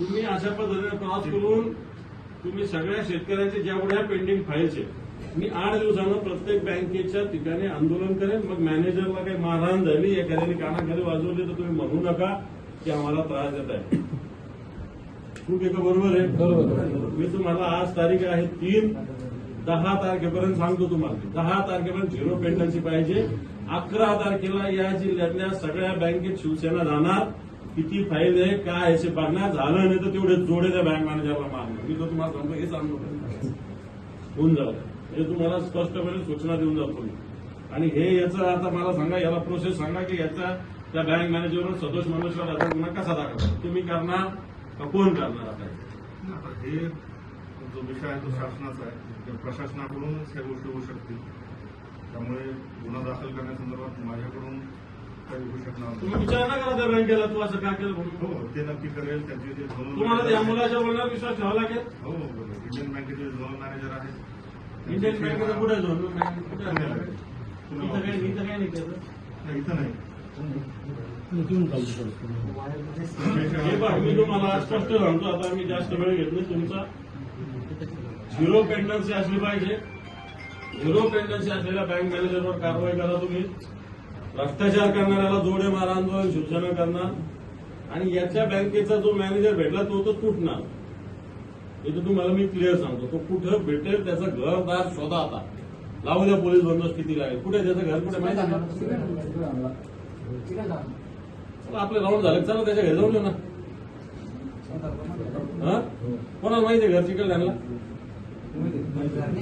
तुम्ही अशा पद्धतीने क्रॉस करून तुम्ही सगळ्या शेतकऱ्यांच्या जेवढ्या पेंडिंग फाईल्स आहेत मी आठ दिवसानं प्रत्येक बँकेच्या ठिकाणी आंदोलन करेन. मग मॅनेजरला काही मारहाण झाली एखाद्याने कानाखाली वाजवली तर तुम्ही म्हणू नका की आम्हाला त्रास देत आहे. खूप एका बरोबर आहे. बरोबर. मी तुम्हाला आज तारीख आहे तीन दहा तारखेपर्यंत सांगतो तुम्हाला. दहा तारखेपर्यंत झिरो पेंडन्सी पाहिजे. अकरा तारखेला या जिल्ह्यातल्या सगळ्या बँकेत शिवसेना जाणार. किती फाईल आहे काय याचे हे बघणार झालं नाही तर तेवढे जोडे त्या बँक मॅनेजरला मारणार मी तर तुम्हाला सांगतो हे सांगतो होऊन जाऊ. हे तुम्हाला स्पष्टपणे सूचना देऊन जातो मी आणि हे याचं आता मला सांगा याला प्रोसेस सांगा की याचा त्या बँक मॅनेजरवर सदोष मनुष्यवर याचा गुन्हा कसा दाखल तुम्ही करणार का कोण करणार आता? आता हे जो विषय आहे तो शासनाचा आहे. ते प्रशासनाकडूनच ह्या गोष्टी होऊ शकतील. त्यामुळे गुन्हा दाखल करण्यासंदर्भात माझ्याकडून काही होऊ शकणार नाही. तुम्ही विचार ना करा त्या बँकेला तू असं का केलं म्हणून हो ते नक्की करेल त्यांचे जे झोनल तुम्हाला त्या मॅनेजर मुलाच्या बोलण्यावर विश्वास ठेवावा लागेल हो बरोबर. इंडियन बँकेचे झोनल मॅनेजर आहेत इंडियन बँकेचं कुठे आहे झोन बँक कुठे आहे? पुण्याला आहे. पुणे इथं काही. इथं काही नाही इथं नाही हे पहा, मी तुम्हाला स्पष्ट सांगतो आता मी जास्त वेळ घेत नाही तुमचा झिरो पेंडन्सी असली पाहिजे झिरो पेंडन्सी असलेल्या बँक मॅनेजरवर कारवाई करा तुम्ही भ्रष्टाचार करणाऱ्याला जोडे मारा आंदोलन शिवसेना करणार. आणि याच्या बँकेचा जो मॅनेजर भेटला तो तर तुटणार. हे तर तुम्हाला मी क्लिअर सांगतो. तो कुठं भेटेल त्याचं घरदार शोधा आता. लावू द्या पोलीस बंदोबस्त किती लागेल कुठे त्याचं घर? कुठे माहिती आपले राऊंड झाले चला त्याच्या घरी जाऊन ना. कोणाला माहिती आहे घरची त्यांना